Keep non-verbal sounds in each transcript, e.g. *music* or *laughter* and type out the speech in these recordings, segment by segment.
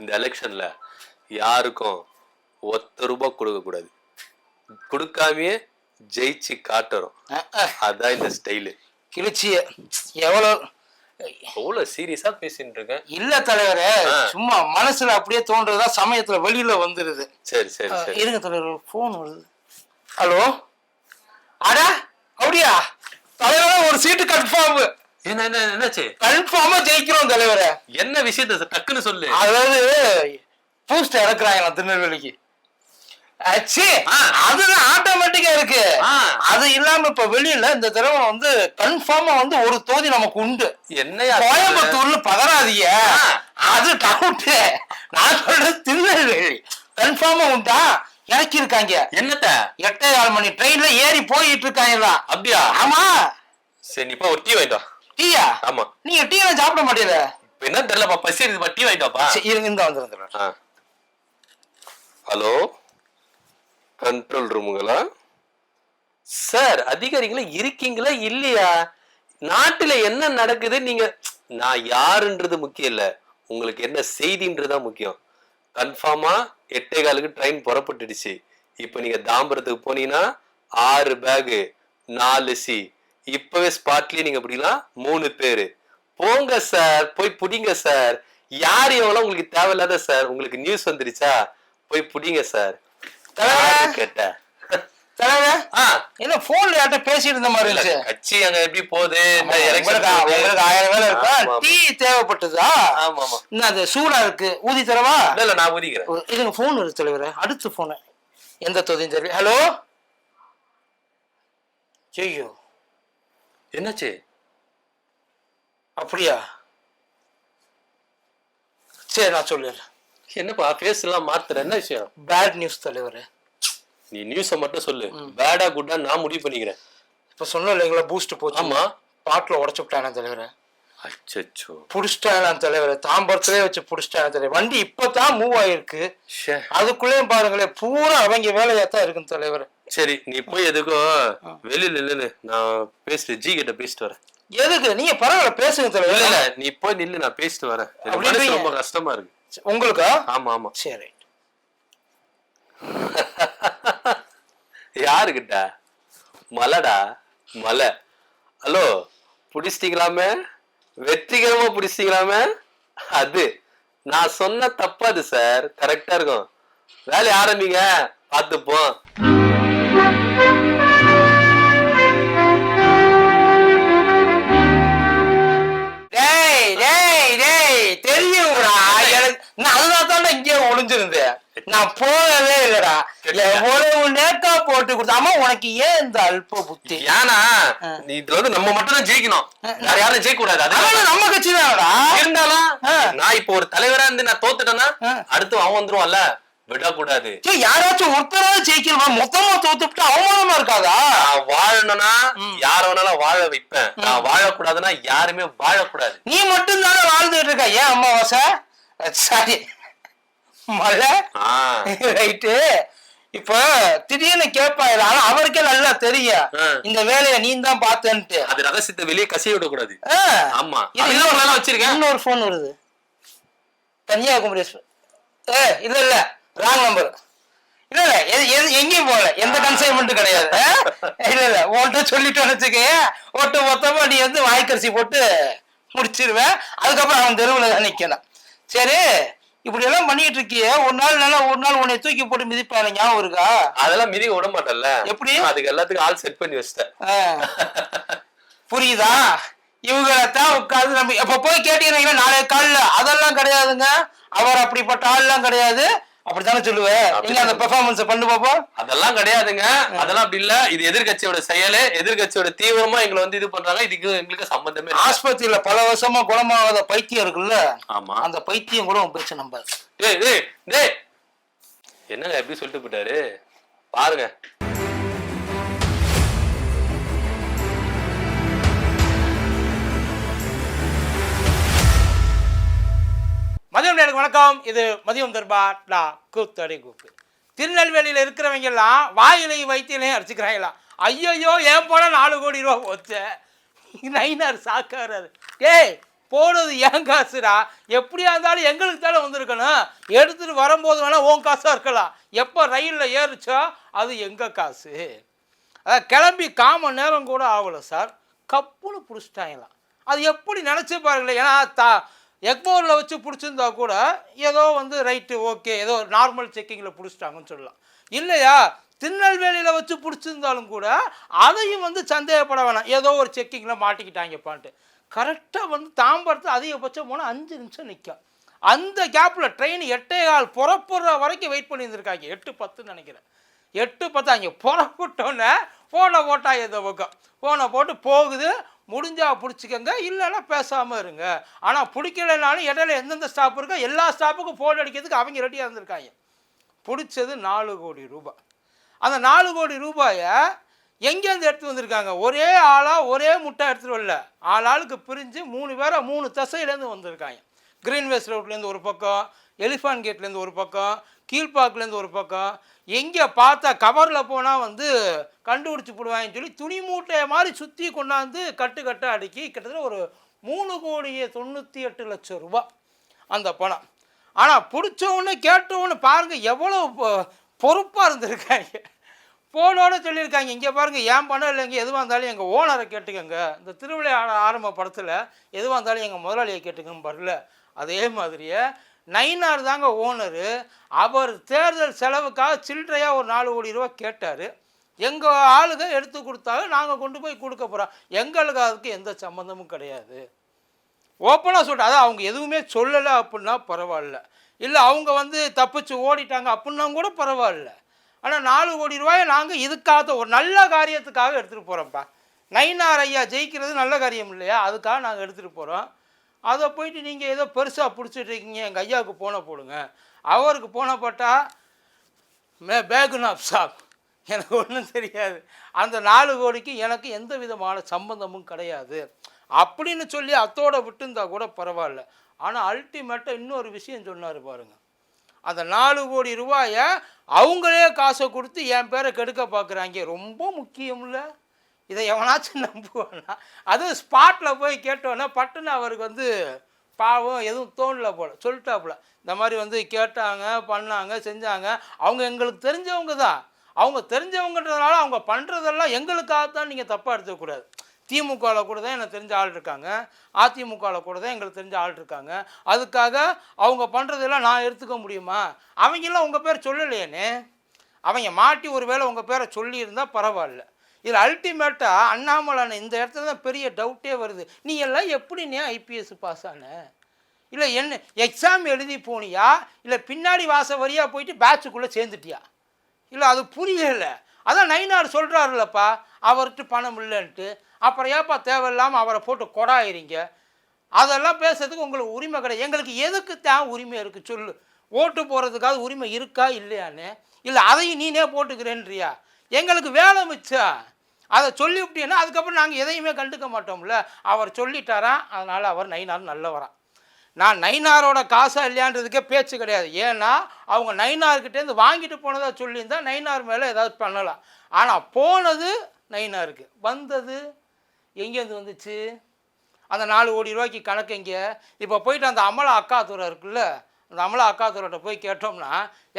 இந்த எலெக்ஷன்ல யாருக்கும் ஒத்த ரூபாய் கொடுக்க கூடாது. கொடுக்காமயே ஜெயிச்சு காட்டுறோம் அதான் இந்த ஸ்டைலு கிழிச்சிய எவ்வளோ அவ்வளவு சீரியஸா பேசிட்டு இருக்கேன். இல்ல தலைவரே. சும்மா மனசுல அப்படியே தோன்றதா சமயத்துல வெளியில வந்துருது. சரி சரி சரி. இருங்க தலைவர் போன் வருது. ஹலோ? அட அப்படியா? தலைவரே ஒரு சீட்டு கன்ஃபார்ம் என்ன என்ன என்னாச்சு? கன்ஃபார்மா ஜெயிக்கிறோம் தலைவரே. என்ன விஷயத்த டக்குன்னு சொல்லு. அதாவது பூஸ்ட் இறக்குறாங்க திருநெல்வேலிக்கு. அதுதான் ஆட்டோமேட்டிக்கா இருக்கு. அது இல்லாம இப்ப வெளியில இந்த தடவை வந்து கன்ஃபார்மா வந்து ஒரு தொகுதி நமக்கு உண்டு. என்னையா கோயம்புத்தூர்ல பதறாதீங்க. அது டவுட் நான் சொல்றது திருநெல்வேலி. கன்ஃபார்மா உண்டா? இறக்கி இருக்காங்க என்னத்த? எட்டே கால் மணி ட்ரெயின்ல ஏறி போயிட்டு இருக்காங்களா? அப்படியா? ஆமா. சரி இப்போ ஒரு டீ வாங்கிட்டு வா. டீயா? ஆமா. நீங்க டீ சாப்பிட மாட்டீங்க இப்ப என்ன தெரியலப்பா பசி இருக்குப்பா டீ வாங்கிட்டு வாப்பா. சரி, இருங்க இந்த வந்துருங்க. ஹலோ? கண்ட்ரோல் ரூமுங்களா? சார் அதிகாரிகளா இருக்கீங்களா இல்லையா? நாட்டுல என்ன நடக்குது நீங்க நான் யாருன்றது முக்கியம் இல்ல. உங்களுக்கு என்ன செய்தின்றதா முக்கியம். கன்ஃபார்மா எட்டே காலுக்கு ட்ரெயின் புறப்பட்டுடுச்சு. இப்போ நீங்க தாம்பரத்துக்கு போனீங்கன்னா ஆறு பேகு நாலு சி இப்பவே ஸ்பாட்லயே நீங்க பிடிக்கலாம் மூணு பேரு. போங்க சார் போய் புடிங்க சார் யார் எவ்வளவு உங்களுக்கு தேவையில்லாத சார் உங்களுக்கு நியூஸ் வந்துருச்சா? போய் புடிங்க சார் யாரு கேட்ட தலைவர்! ஆ, என்ன போன்ல யார்ட்ட பேசிட்டு இருந்த மாதிரி இருந்துச்சு? கட்சி அங்க எப்படி போகுது? உங்களுக்கு ஆயிரம் வேலை இருக்கா. டீ தேவைப்பட்டதா? ஆமா ஆமா. இன்னும் அது சூடா இருக்கு? ஊதி தரவா? இல்ல நான் ஊதிக்கிறேன். இதுங்க போன் வருது தலைவரே அடுத்த போனு எந்த தொகுதியும் தெரியல. ஹலோ ஐயோ என்னாச்சு? அப்படியா? சரி நான் சொல்லிடுறேன் என்னப்பா ஃபேஸ் எல்லாம் மாத்துற என்ன விஷயம்? பேட் நியூஸ் தலைவரே. நீ நியூஸ மட்டும் சொல்லு. பேடா குட்டா நான் முடிவு பண்ணிக்கிறேன். இப்ப சொன்ன இல்லைங்களா பூஸ்ட் போச்சு. ஆமா. பாட்டில் உடச்சு விட்டானே தலைவரே. அச்சச்சோ. புடிச்சிட்டான் தலைவரே தாம்பரத்திலே வச்சு புடிச்சிட்டான் தலைவர் வண்டி இப்பதான் மூவ் ஆயிருக்கு. அதுக்குள்ளேயும் பாருங்களேன் பூரா அவங்க வேலையா தான் இருக்கும் தலைவர் சரி நீ போய் எதுக்கோ வெளியில நில்லு நான் பேசிட்டு ஜி கிட்ட பேசிட்டு வரேன். எதுக்கு? நீங்க பரவாயில்ல பேசுங்க இல்ல இல்ல தலைவர் நீ போய் நில்லு நான் பேசிட்டு வரேன். ரொம்ப கஷ்டமா இருக்கு. உங்களுக்கா? ஆமா ஆமா. சரி. *laughs* யாருக்கிட்ட? மலைடா? மலை. ஹலோ புடிச்சிட்டீங்களாமே? வெற்றிகரமா புடிச்சிட்டீங்களாமே? அது. நான் சொன்ன தப்பாது சார் கரெக்டா இருக்கும். வேலையை ஆரம்பிங்க. பார்த்துப்போம். டேய் தெரியும்டா. எனக்கு நான் அதனால தான் இங்கே ஒளிஞ்சிருந்தேன். நான் போகவே இல்லடா. எவ்வளவு நேக்கா போட்டு கொடுத்த அம்மா உனக்கு ஏன் இந்த அல்ப புத்தி? ஏன்னா நீ இதுல வந்து நம்ம மட்டும் தான் ஜெயிக்கணும். வேற யாரும் ஜெயிக்க கூடாது அது அவனும் நம்ம கட்சி தானடா இருந்தாலும். நான் இப்போ ஒரு தலைவரா இருந்து நான் தோத்துட்டேன்னா. அடுத்து அவன் வந்துருவான்ல. விடக்கூடாது. யாராச்சும் ஒருத்தராவது ஜெயிக்கணுமா மொத்தமா தோத்துட்டு அவமானமா இருக்காதா? வாழணும்னா யார வேணாலும் வாழ வைப்பேன். நான் வாழக்கூடாதுன்னா யாருமே வாழக்கூடாது. நீ மட்டும் தானே வாழ்ந்துட்டு இருக்க. ஏன் அம்மாவாசை சரி. மழை? ஆ, ரைட்டு இப்ப திடீர்னு கேட்பாரு ஆனா அவருக்கே நல்லா தெரியும். இந்த வேலையை நீ தான் பார்த்தேன்ட்டு. அது ரகசியத்தை வெளியே கசிய விடக்கூடாது. ஆ. ஆமா. இன்னொரு வச்சிருக்கேன். இன்னொரு ஃபோன் வருது. கன்னியாகுமரி. ஏ இல்ல இல்ல. ராங் நம்பர் இல்ல இல்ல. எங்கேயும் போகல. எந்த கன்சைன்மெண்ட் கிடையாது? இல்ல இல்ல. உன்கிட்ட சொல்லிட்டு வச்சுக்க ஒட்டு மொத்தமா நீ வந்து வாய்க்கரிசி போட்டு முடிச்சிருவேன். அதுக்கப்புறம் அவன் தெருவுல நிக்கணும். சரி. இப்படி எல்லாம் பண்ணிட்டு இருக்கியே ஒரு நாள் நல்லா ஒரு நாள் உன்னை தூக்கி போட்டு மிதிப்பாரு ஞாபகம் இருக்கா? அதெல்லாம் மிதிக்க விட மாட்டேன்ல. எப்படி? அதுக்கு எல்லாத்துக்கும் ஆள் செட் பண்ணி வச்சிட்டேன். புரியுதா? இவங்களைத்தான் உட்கார்ந்து நம்ம அப்ப போய் கேட்டீங்கன்னா நாளைய காலைல அதெல்லாம் கிடையாதுங்க. அவர் அப்படிப்பட்ட ஆள்லாம் கிடையாது. அப்படித்தானே சொல்லுவேன் நீங்க அந்த பெர்ஃபார்மன்ஸ் பண்ணு பாப்போம் அதெல்லாம் கிடையாதுங்க. அதெல்லாம் அப்படி இல்ல. இது எதிர்கட்சியோட செயலு எதிர்கட்சியோட தீவிரமா எங்களை வந்து இது பண்றாங்க. இதுக்கு எங்களுக்கு சம்பந்தமே. ஆஸ்பத்திரியில பல வருஷமா குணமாகாத பைத்தியம் இருக்குல்ல? ஆமா. அந்த பைத்தியம் கூட உன் பேச்ச நம்பாது. என்னங்க எப்படி சொல்லிட்டு போயிட்டாரு? பாருங்க. மதியம் நேருக்கு வணக்கம். இது மதியம் தர்பார் டா கூத்தடி கூப்பு திருநெல்வேலியில் இருக்கிறவங்க எல்லாம் வாயிலையும் வைத்தியிலையும் அடிச்சுக்கிறாங்களாம் ஐயோயோ ஏன் போனால் நாலு கோடி ரூபா போச்சு? நைனார் சாக்காராரு ஏய் போனது என் காசுடா? எப்படியா இருந்தாலும் எங்களுக்கு தானே வந்திருக்கணும். எடுத்துட்டு வரும்போது வேணா உன் காசாக இருக்கலாம். எப்போ ரயிலில் ஏறுச்சோ அது எங்கள் காசு? அதான் கிளம்பி காம நேரம் கூட ஆகலை சார். கப்புன்னு பிடிச்சிட்டாங்களாம் அது எப்படி நினச்சி பாருங்களேன். ஏன்னா தா எக்மோரில் வச்சு பிடிச்சிருந்தா கூட ஏதோ வந்து ரைட்டு ஓகே ஏதோ நார்மல் செக்கிங்கில் பிடிச்சிட்டாங்கன்னு சொல்லலாம். இல்லையா? திருநெல்வேலியில் வச்சு பிடிச்சிருந்தாலும் கூட அதையும் வந்து சந்தேகப்பட வேணாம். ஏதோ ஒரு செக்கிங்கில் மாட்டிக்கிட்டாங்கப்பான்ட்டு. கரெக்டாக வந்து தாம்பரத்தில் அதிகபட்சம் போனால் அஞ்சு நிமிஷம் நிற்கும் அந்த கேப்பில் ட்ரெயின் எட்டே கால் புறப்படுற வரைக்கும் வெயிட் பண்ணியிருந்துருக்காங்க. எட்டு பத்துன்னு நினைக்கிறேன். எட்டு பத்து அங்கே புறப்பட்டோன்னே ஃபோனை போட்டாங்க இந்த பக்கம். ஃபோனை போட்டு போகுது. முடிஞ்சால் பிடிச்சிக்கங்க இல்லைன்னா பேசாமல் இருங்க. ஆனால் பிடிக்கலைனாலும் இடையில எந்தெந்த ஸ்டாப் இருக்கோ எல்லா ஸ்டாப்புக்கும் ஃபோன் அடிக்கிறதுக்கு அவங்க ரெடியாக இருந்திருக்காங்க. பிடிச்சது நாலு கோடி ரூபாய். அந்த நாலு கோடி ரூபாயை எங்கேருந்து எடுத்து வந்திருக்காங்க? ஒரே ஆளாக ஒரே முட்டை எடுத்துகிட்டு வரல. ஆள் ஆளுக்கு பிரிஞ்சு மூணு பேரை மூணு திசையிலேருந்து வந்திருக்காங்க. கிரீன்வேஸ் ரோட்லேருந்து ஒரு பக்கம் எலிஃபான் கேட்லேருந்து ஒரு பக்கம் கீழ்பாக்குலேருந்து ஒரு பக்கம் எங்கே பார்த்தா கவரில் போனால் வந்து கண்டுபிடிச்சி போடுவாங்கன்னு சொல்லி துணி மூட்டையை மாதிரி சுற்றி கொண்டாந்து கட்டு கட்டு அடுக்கி கிட்டத்தட்ட ஒரு மூணு கோடியே தொண்ணூற்றி எட்டு லட்சம் ரூபாய் அந்த பணம். ஆனால் பிடிச்சவொன்னு கேட்டவொன்னு பாருங்கள் எவ்வளோ பொறுப்பாக இருந்திருக்காங்க. போனோட சொல்லியிருக்காங்க. இங்கே பாருங்கள் ஏன் பணம் இல்லைங்க? எதுவாக இருந்தாலும் எங்கள் ஓனரை கேட்டுக்கோங்க. இந்த திருவிழா ஆரம்ப படத்தில் எதுவாக இருந்தாலும் எங்கள் முதலாளியை கேட்டுக்கங்க பரல அதே மாதிரியே நைனார் தாங்க ஓனரு. அவர் தேர்தல் செலவுக்காக சில்லறையாக ஒரு நாலு கோடி ரூபா கேட்டார். எங்கள் ஆளுங்க எடுத்து கொடுத்தாங்க நாங்கள் கொண்டு போய் கொடுக்க போகிறோம் எங்களுக்கு அதுக்கு எந்த சம்மந்தமும் கிடையாது. ஓப்பனாக சொல்லிட்டு அதான் அவங்க எதுவுமே சொல்லலை அப்படின்னா பரவாயில்ல. இல்லை அவங்க வந்து தப்பிச்சு ஓடிட்டாங்க அப்படின்னா கூட பரவாயில்ல. ஆனால் நாலு கோடி ரூபாயை நாங்கள் இதுக்காக ஒரு நல்ல காரியத்துக்காக எடுத்துகிட்டு போகிறோம்ப்பா நைனார் ஐயா ஜெயிக்கிறது நல்ல காரியம் இல்லையா? அதுக்காக நாங்கள் எடுத்துகிட்டு போகிறோம் அதை போயிட்டு நீங்கள் ஏதோ பெருசாக பிடிச்சிட்டு இருக்கீங்க எங்கள் ஐயாவுக்கு போன போடுங்க. அவருக்கு போன போட்டால் மே பேகுன் ஆஃப் ஷாப் எனக்கு ஒன்றும் தெரியாது. அந்த நாலு கோடிக்கு எனக்கு எந்த விதமான சம்பந்தமும் கிடையாது. அப்படின்னு சொல்லி அத்தோட விட்டுருந்தா கூட பரவாயில்ல. ஆனால் அல்டிமேட்டாக இன்னொரு விஷயம் சொன்னார் பாருங்கள் அந்த நாலு கோடி ரூபாயை அவங்களே காசை கொடுத்து என் பேரை கெடுக்க பார்க்குறாங்க ரொம்ப முக்கியம்ல. இதை எவனாச்சும் நம்புவானா அதுவும் ஸ்பாட்டில் போய் கேட்டோன்னா பட்டுன்னு அவருக்கு வந்து பாவம் எதுவும் தோணல போல சொல்லிட்டாப்புல. இந்த மாதிரி வந்து கேட்டாங்க பண்ணாங்க செஞ்சாங்க. அவங்க எங்களுக்கு தெரிஞ்சவங்க தான். அவங்க தெரிஞ்சவங்கன்றதுனால அவங்க பண்ணுறதெல்லாம் எங்களுக்காக தான் நீங்கள் தப்பாக எடுத்துக்கூடாது திமுகவில் கூட தான் எனக்கு தெரிஞ்ச ஆள் இருக்காங்க. அதிமுகவில் கூட தான் எங்களுக்கு தெரிஞ்ச ஆள் இருக்காங்க. அதுக்காக அவங்க பண்ணுறதெல்லாம் நான் எடுத்துக்க முடியுமா? அவங்கெல்லாம் உங்கள் பேர் சொல்லலையேனே. அவங்க மாட்டி ஒரு வேளை உங்கள் பேரை சொல்லியிருந்தால் பரவாயில்ல. இதில் அல்டிமேட்டாக அண்ணாமலான இந்த இடத்துல தான் பெரிய டவுட்டே வருது. நீ எல்லாம் எப்படின்னே ஐபிஎஸ் பாஸ் ஆன? இல்லை என்ன எக்ஸாம் எழுதி போனியா? இல்லை பின்னாடி வாச வரியாக போயிட்டு பேட்சுக்குள்ளே சேர்ந்துட்டியா? இல்லை அது புரியல. அதான் நைனார் சொல்கிறாருல்லப்பா அவர்கிட்ட பணம் இல்லைன்ட்டு. அப்புறம் ஏப்பா தேவையில்லாமல் அவரை போட்டு கொடாயிறீங்க? அதெல்லாம் பேசுறதுக்கு உங்களுக்கு உரிமை கிடையாது. எங்களுக்கு எதுக்கு தான் உரிமை இருக்குது சொல்லு. ஓட்டு போகிறதுக்காவது உரிமை இருக்கா? இல்லையான்னு. இல்லை அதையும் நீனே போட்டுக்கிறேன்றியா? எங்களுக்கு வேலை மிச்சம். அதை சொல்லிவிட்டீங்கன்னா அதுக்கப்புறம் நாங்கள் எதையுமே கண்டுக்க மாட்டோம்ல. அவர் சொல்லிட்டாராம் அதனால் அவர் நைனார் நல்லவராம் நான் நைனாரோட காசா இல்லையான்றதுக்கே பேச்சு கிடையாது. ஏன்னா அவங்க நைனார்கிட்டேருந்து வாங்கிட்டு போனதாக சொல்லியிருந்தால் நைனார் மேலே ஏதாவது பண்ணலாம். ஆனால் போனது நைனாருக்கு வந்தது எங்கேருந்து வந்துச்சு? அந்த நாலு கோடி ரூபாய்க்கு கணக்கு எங்கே? இப்போ போயிட்டு அந்த அமலா அக்காத்துறை இருக்குல்ல அந்த அமலா அக்காத்துறைட்ட போய் கேட்டோம்னா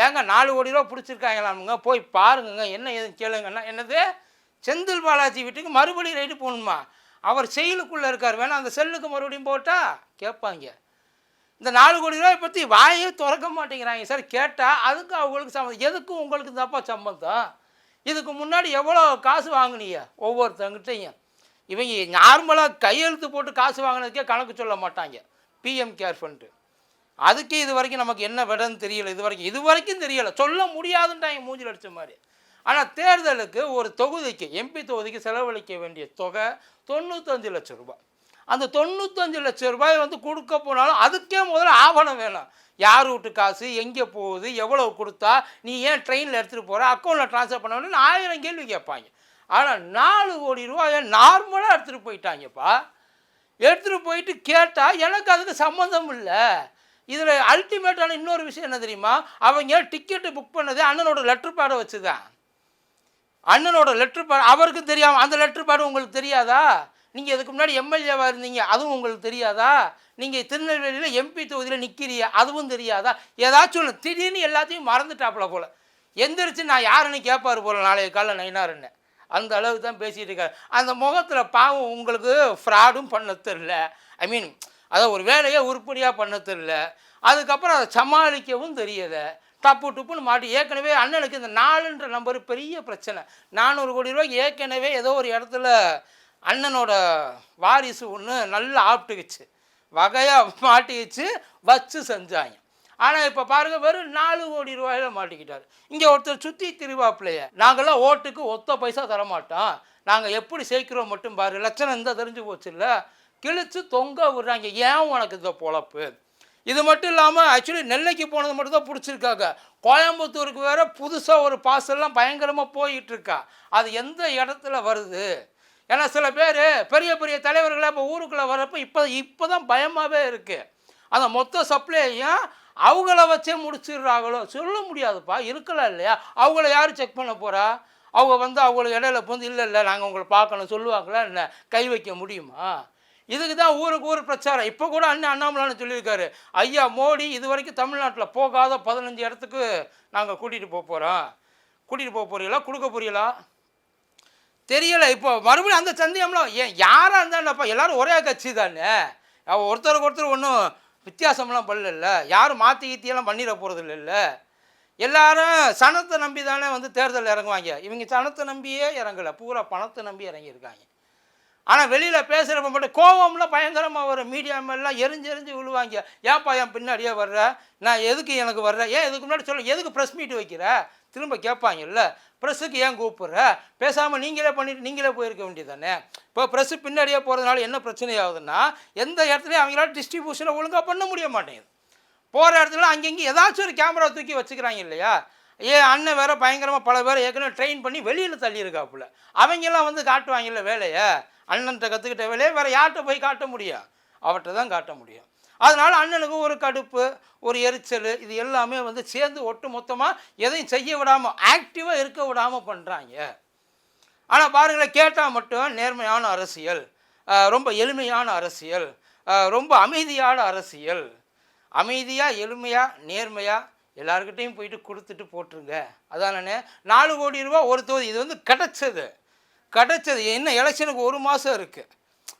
ஏங்க நாலு கோடி ரூபா பிடிச்சிருக்காங்களாமுங்க போய் பாருங்கங்க என்ன ஏதுன்னு கேளுங்கன்னா என்னது? செந்தில் பாலாஜி வீட்டுக்கு மறுபடியும் ரைடு போகணுமா? அவர் செயலுக்குள்ளே இருக்கார். வேணாம் அந்த செல்லுக்கு மறுபடியும் போட்டா கேட்பாங்க. இந்த நாலு கோடி ரூபாய் பற்றி வாயே திறக்க மாட்டேங்கிறாங்க. சார் கேட்டால் அதுக்கு அவங்களுக்கு சம்மந்தம் எதுக்கும் உங்களுக்கு தாப்பா சம்மந்தம் இதுக்கு முன்னாடி எவ்வளோ காசு வாங்கினீங்க? ஒவ்வொருத்தங்கிட்டையும். இவங்க நார்மலாக கையெழுத்து போட்டு காசு வாங்கினதுக்கே கணக்கு சொல்ல மாட்டாங்க. பிஎம் கேர் ஃபண்டு அதுக்கே இது வரைக்கும் நமக்கு என்ன விடன்னு தெரியல. இது வரைக்கும் இது வரைக்கும் தெரியலை. சொல்ல முடியாதுன்ட்டாங்க. மூஞ்சில் அடித்த மாதிரி. ஆனால் தேர்தலுக்கு ஒரு தொகுதிக்கு எம்பி தொகுதிக்கு செலவழிக்க வேண்டிய தொகை தொண்ணூத்தஞ்சு லட்சம் ரூபாய். அந்த தொண்ணூத்தஞ்சு லட்சம் ரூபாய் வந்து கொடுக்க போனாலும் அதுக்கே முதல்ல ஆவணம் வேணும். யார் வீட்டு காசு எங்கே போகுது எவ்வளோ கொடுத்தா நீ ஏன் ட்ரெயினில் எடுத்துகிட்டு போகிற அக்கௌண்ட்டில் ட்ரான்ஸ்ஃபர் பண்ணணும்னு ஆயிரம் கேள்வி கேட்பாங்க. ஆனால் நாலு கோடி ரூபாயை நார்மலாக எடுத்துகிட்டு போயிட்டாங்கப்பா. எடுத்துகிட்டு போயிட்டு கேட்டால் எனக்கு அதுக்கு சம்மந்தம் இல்லை. இதில் அல்டிமேட்டான இன்னொரு விஷயம் என்ன தெரியுமா? அவங்க டிக்கெட்டு புக் பண்ணது அண்ணனோட லெட்டர் பேடை வச்சு தான் அண்ணனோட லெட்டர் பேட் அவருக்கும் தெரியாமல் அந்த லெட்டர் பேடு உங்களுக்கு தெரியாதா? நீங்கள் இதுக்கு முன்னாடி எம்எல்ஏவாக இருந்தீங்க அதுவும் உங்களுக்கு தெரியாதா? நீங்கள் திருநெல்வேலியில் எம்பி தொகுதியில் நிற்கிறீங்க அதுவும் தெரியாதா? ஏதாச்சும் ஒன்று திடீர்னு எல்லாத்தையும் மறந்துட்டாப்புல போல். எந்திரிச்சு நான் யாருன்னு கேட்பாரு போல நாளைய காலைல நைனாருன்னு அந்த அளவுக்கு தான் பேசிகிட்டு இருக்காரு. அந்த முகத்தில் பாவம் உங்களுக்கு ஃப்ராடும் பண்ண தெரில ஐ மீன் அதை ஒரு வேலையை உருப்படியாக பண்ண தெரில அதுக்கப்புறம் அதை சமாளிக்கவும் தெரியலை. தப்பு டுப்புன்னு மாட்டி. ஏற்கனவே அண்ணனுக்கு இந்த நாலுன்ற நம்பர் பெரிய பிரச்சனை. நானூறு கோடி ரூபாய்க்கு ஏற்கனவே ஏதோ ஒரு இடத்துல அண்ணனோட வாரிசு ஒன்று நல்லா ஆப்பிட்டுக்குச்சு. வகையாக மாட்டிக்கிச்சு வச்சு செஞ்சாங்க. ஆனால் இப்போ பாருங்கள் வெறும் நாலு கோடி ரூபாயில் மாட்டிக்கிட்டார். இங்கே ஒருத்தர் சுற்றி திருவாப்பிலைய. நாங்கள்லாம் ஓட்டுக்கு ஒத்த பைசா தர மாட்டோம் நாங்கள் எப்படி சேர்க்கிறோம் மட்டும் பாரு. லட்சணம் இருந்தால் தெரிஞ்சு போச்சு இல்லை. கிழிச்சு தொங்க விடுறாங்க. ஏன் உனக்கு இந்த பொழப்பு? இது மட்டும் இல்லாமல் ஆக்சுவலி நெல்லைக்கு போனது மட்டும் தான் பிடிச்சிருக்காங்க. கோயம்புத்தூருக்கு வேறு புதுசாக ஒரு பாசல்லாம் பயங்கரமாக போயிட்டுருக்கா. அது எந்த இடத்துல வருது? ஏன்னா சில பேர் பெரிய பெரிய தலைவர்களாக இப்போ ஊருக்குள்ளே வரப்போ இப்போ இப்போ தான் பயமாகவே இருக்குது அந்த மொத்த சப்ளையையும் அவங்கள வச்சே முடிச்சிடுறாங்களோ? சொல்ல முடியாதுப்பா. இருக்கலாம் இல்லையா? அவங்கள யார் செக் பண்ண போகிறா அவங்க வந்து அவங்களுக்கு இடையில வந்து இல்லை இல்லை நாங்கள் உங்களை பார்க்கணும். சொல்லுவாங்களா என்ன? கை வைக்க முடியுமா? இதுக்கு தான் ஊருக்கு ஊர் பிரச்சாரம். இப்போ கூட அண்ணன் அண்ணாமலான்னு சொல்லியிருக்காரு. ஐயா மோடி இது வரைக்கும் தமிழ்நாட்டில் போகாத பதினஞ்சு இடத்துக்கு நாங்கள் கூட்டிகிட்டு போக போகிறோம் கூட்டிகிட்டு போக போகிறீங்களா கொடுக்க போகிறீங்களா தெரியலை. இப்போ மறுபடியும் அந்த சந்தேகம்லாம் ஏன் யாராக இருந்தாலும்ப்பா எல்லாரும் ஒரே கட்சி தானே. ஒருத்தருக்கு ஒருத்தர் ஒன்றும் வித்தியாசம்லாம் பண்ணல யாரும் மாற்றி கீத்தியெல்லாம் பண்ணிட போகிறது இல்லைல்ல எல்லாரும் சனத்தை நம்பி தானே வந்து தேர்தல் இறங்குவாங்க. இவங்க சனத்தை நம்பியே இறங்கலை. பூரா பணத்தை நம்பி இறங்கியிருக்காங்க. ஆனால் வெளியில் பேசுகிறப்ப மட்டும் கோவம்லாம் பயங்கரமாக வரும். மீடியா மேலாம் எரிஞ்சு எரிஞ்சு விழுவாங்க. ஏன்ப்பா என் பின்னாடியே வர்ற? நான் எதுக்கு எனக்கு வர்ற? ஏன் இதுக்கு முன்னாடி சொல்ல எதுக்கு ப்ரெஸ் மீட் வைக்கிற? திரும்ப கேட்பாங்கல்ல ப்ரெஸ்ஸுக்கு ஏன் கூப்பிட்ற? பேசாமல் நீங்களே பண்ணிட்டு நீங்களே போயிருக்க வேண்டியதானே இப்போ ப்ரெஸ்ஸு பின்னாடியே போகிறதுனால என்ன பிரச்சனை ஆகுதுன்னா எந்த இடத்துலையும் அவங்களால டிஸ்ட்ரிபியூஷனை ஒழுங்காக பண்ண முடிய மாட்டேங்குது. போகிற இடத்துல அங்கங்கே ஏதாச்சும் ஒரு கேமரா தூக்கி வச்சுக்கிறாங்க இல்லையா? ஏ அண்ணன் வேற பயங்கரமாக பல பேர் ஏற்கனவே ட்ரெயின் பண்ணி வெளியில் தள்ளியிருக்காப்புல. அவங்கெல்லாம் வந்து காட்டுவாங்கல்ல வேலையை? அண்ணன்கிட்ட கற்றுக்கிட்ட வேலையை? வேறு யார்கிட்ட போய் காட்ட முடியும்? அவர்கிட்ட தான் காட்ட முடியும். அதனால் அண்ணனுக்கு ஒரு கடுப்பு ஒரு எரிச்சல் இது எல்லாமே வந்து சேர்ந்து ஒட்டு மொத்தமாக எதையும் செய்ய விடாமல் ஆக்டிவாக இருக்க விடாமல் பண்ணுறாங்க ஆனால் பாருங்களேன் கேட்டால் மட்டும் நேர்மையான அரசியல் ரொம்ப எளிமையான அரசியல் ரொம்ப அமைதியான அரசியல். அமைதியாக எளிமையாக நேர்மையாக எல்லாருக்கிட்டையும் போயிட்டு கொடுத்துட்டு போட்டுருங்க. அதானே நாலு கோடி ரூபா ஒரு தொகுதி. இது வந்து கிடச்சது. கிடைச்சது. என்ன எலெக்ஷனுக்கு ஒரு மாதம் இருக்குது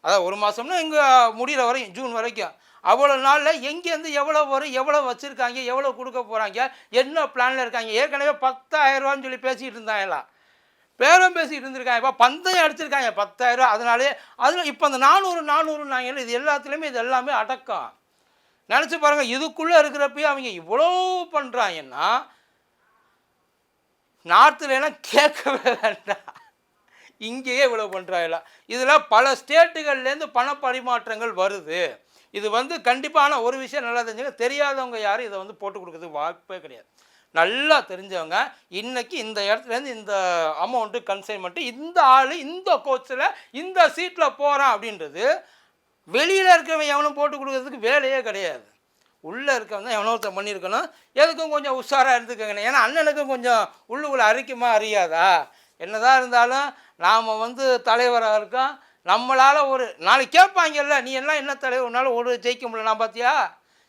அதான் ஒரு மாதம்னா இங்கே முடிகிற வரையும் ஜூன் வரைக்கும். அவ்வளோ நாளில் எங்கேருந்து எவ்வளோ வரும் எவ்வளோ வச்சுருக்காங்க எவ்வளோ கொடுக்க போகிறாங்க என்ன பிளானில் இருக்காங்க. ஏற்கனவே பத்தாயிரரூவான்னு சொல்லி பேசிகிட்டு இருந்தாங்களாம் பேரும் பேசிகிட்டு இருந்திருக்காங்க. இப்போ பந்தயம் அடிச்சிருக்காங்க. பத்தாயிரரூவா அதனாலே அதில் இப்போ அந்த நானூறு நானூறு நாங்கள் இது எல்லாத்துலேயுமே இது எல்லாமே அடக்கம். நினச்சி பாருங்கள் இதுக்குள்ளே இருக்கிறப்பயே அவங்க இவ்வளோ பண்ணுறாங்கன்னா நார்த்துலலாம் கேட்கவே வேண்டாம். இங்கேயே இவ்வளோ பண்ணுறாங்களா இதில் பல ஸ்டேட்டுகள்லேருந்து பண பரிமாற்றங்கள் வருது. இது வந்து கண்டிப்பான ஒரு விஷயம் நல்லா தெரிஞ்சுங்க தெரியாதவங்க யாரும் இதை வந்து போட்டு கொடுக்கறதுக்கு வாய்ப்பே கிடையாது. நல்லா தெரிஞ்சவங்க இன்றைக்கி இந்த இடத்துலேருந்து இந்த அமௌண்ட்டு கன்சைன்மெண்ட்டு இந்த ஆள் இந்த கோச்சில் இந்த சீட்டில் போகிறான் அப்படின்றது வெளியில் இருக்கிறவன் எவனும் போட்டு கொடுக்கறதுக்கு வேலையே கிடையாது. உள்ளே இருக்கவன் தான் எவனோ ஒருத்தன் பண்ணியிருக்கணும். எதுக்கும் கொஞ்சம் உஷாராக இருந்துக்கங்க ஏன்னா அண்ணனுக்கும் கொஞ்சம் உள்ளுக்குள்ளே அரிக்குமா அறியாதா? என்னதான் இருந்தாலும் நாம் வந்து தலைவராக இருக்கோம் நம்மளால் ஒரு நாளைக்கு கேட்பாங்கல்ல நீ எல்லாம் என்ன தலைவர்? உன்னால் ஒரு ஜெயிக்க முடியல நான் பார்த்தியா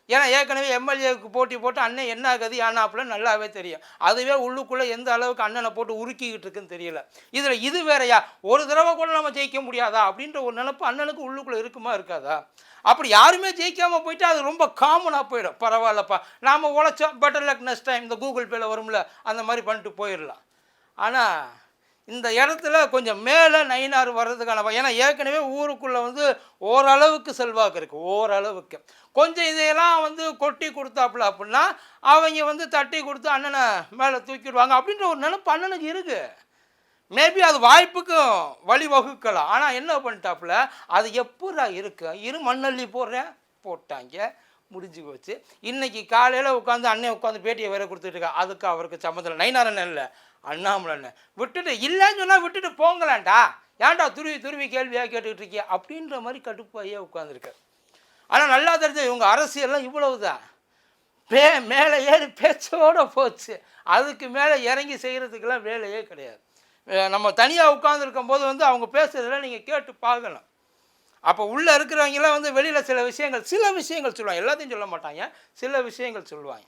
ஏன்னா ஏற்கனவே எம்எல்ஏவுக்கு போட்டி போட்டு அண்ணன் என்ன கதி ஆனாப்புல நல்லாவே தெரியும். அதுவே உள்ளுக்குள்ளே எந்த அளவுக்கு அண்ணனை போட்டு உருக்கிக்கிட்டு இருக்குன்னு தெரியல. இதில் இது வேறயா? ஒரு தடவை கூட நம்ம ஜெயிக்க முடியாதா? அப்படின்ற ஒரு நினப்பு அண்ணனுக்கு உள்ளுக்குள்ளே இருக்குமா இருக்காதா? அப்படி யாருமே ஜெயிக்காமல் போயிட்டு அது ரொம்ப காமனாக போயிடும். பரவாயில்லப்பா. நாம் உழைச்சோம். பெட்டர் லக் நெக்ஸ்ட் டைம் இந்த கூகுள் பேல வரும்ல அந்த மாதிரி பண்ணிட்டு போயிடலாம். ஆனால் இந்த இடத்துல கொஞ்சம் மேலே நயினார் வர்றதுக்கான ஏன்னா ஏற்கனவே ஊருக்குள்ளே வந்து ஓரளவுக்கு செல்வாக்கு இருக்குது ஓரளவுக்கு. கொஞ்சம் இதையெல்லாம் வந்து கொட்டி கொடுத்தாப்புல அப்படின்னா அவங்க வந்து தட்டி கொடுத்து அண்ணனை மேலே தூக்கிடுவாங்க அப்படின்ற ஒரு நினைப்பு அண்ணனுக்கு இருக்குது மேபி அது வாய்ப்புக்கும் வழிவகுக்கலாம். ஆனால் என்ன பண்ணிட்டாப்புல அது எப்படா இருக்கு? இரு மண்ணள்ளி போடுறேன். போட்டாங்க. முடிஞ்சு போச்சு. இன்னைக்கு காலையில் உட்காந்து அண்ணன் உட்காந்து பேட்டியை வேற கொடுத்துட்டு இருக்கா. அதுக்கு அவருக்கு சம்மந்தம் நைனாரன் இல்லை. அண்ணாமலைன்னு. விட்டுட்டு இல்லைன்னு சொன்னால் விட்டுட்டு போங்களாண்டா? ஏன்டா துருவி துருவி கேள்வியாக கேட்டுக்கிட்டு இருக்கிய அப்படின்ற மாதிரி கடுப்பாயே உட்காந்துருக்கு ஆனால் நல்லா தெரிஞ்ச இவங்க அரசியல்லாம் இவ்வளவுதான். பே மேலே ஏறி பேச்சோட போச்சு. அதுக்கு மேலே இறங்கி செய்கிறதுக்கெல்லாம் வேலையே கிடையாது. நம்ம தனியாக உட்காந்துருக்கும் போது வந்து அவங்க பேசுறதெல்லாம் நீங்கள் கேட்டு பார்க்கணும். அப்போ உள்ளே இருக்கிறவங்களாம் வந்து வெளியில் சில விஷயங்கள் சில விஷயங்கள் சொல்லுவாங்க. எல்லாத்தையும் சொல்ல மாட்டாங்க. சில விஷயங்கள் சொல்லுவாங்க.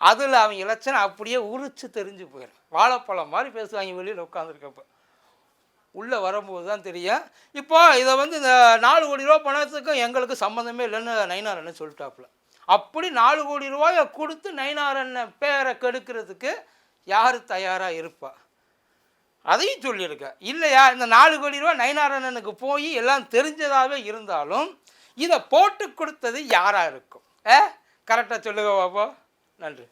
அதில் அவங்க இலச்சனம் அப்படியே உரிச்சு தெரிஞ்சு போயிடும் வாழைப்பழம் மாதிரி பேசுவாங்க வெளியில் உட்காந்துருக்கப்ப உள்ளே வரும்போது தான் தெரியும். இப்போ இதை வந்து இந்த நாலு கோடி ரூபா பணத்துக்கும் எங்களுக்கு சம்மந்தமே இல்லைன்னு நயினாரண்ணன் சொல்லிட்டாப்புல. அப்படி நாலு கோடி ரூபாயை கொடுத்து நயினாரண்ணன் பேரை கெடுக்கிறதுக்கு யார் தயாராக இருப்பா? அதையும் சொல்லியிருக்க. இல்லையா? இந்த நாலு கோடி ரூபா நயினாரண்ணனுக்கு போய் எல்லாம் தெரிஞ்சதாகவே இருந்தாலும் இதை போட்டு கொடுத்தது யாராக இருக்கும்? ஏ கரெக்டாக சொல்லுங்க பாப்பா நன்றி.